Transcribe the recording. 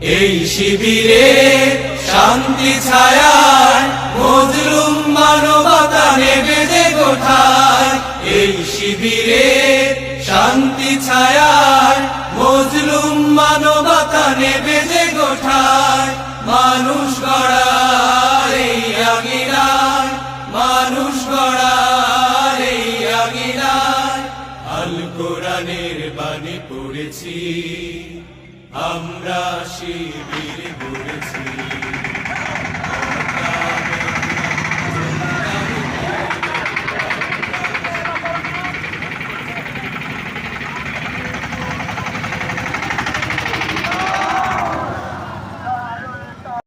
এই শিবিরে শান্তি ছায়ায় মজলুম মানবতা নেবে যে গোঠায়। এই শিবিরে শান্তি ছায়ায় মজলুম মানবতা নেবে যে গোঠায়। মানুষ গড়ার এই আগিনায় মানুষ গড়ার এই আগিনায় আল কোরআনের বাণী পড়েছি। আমরা শিবির গড়েছি।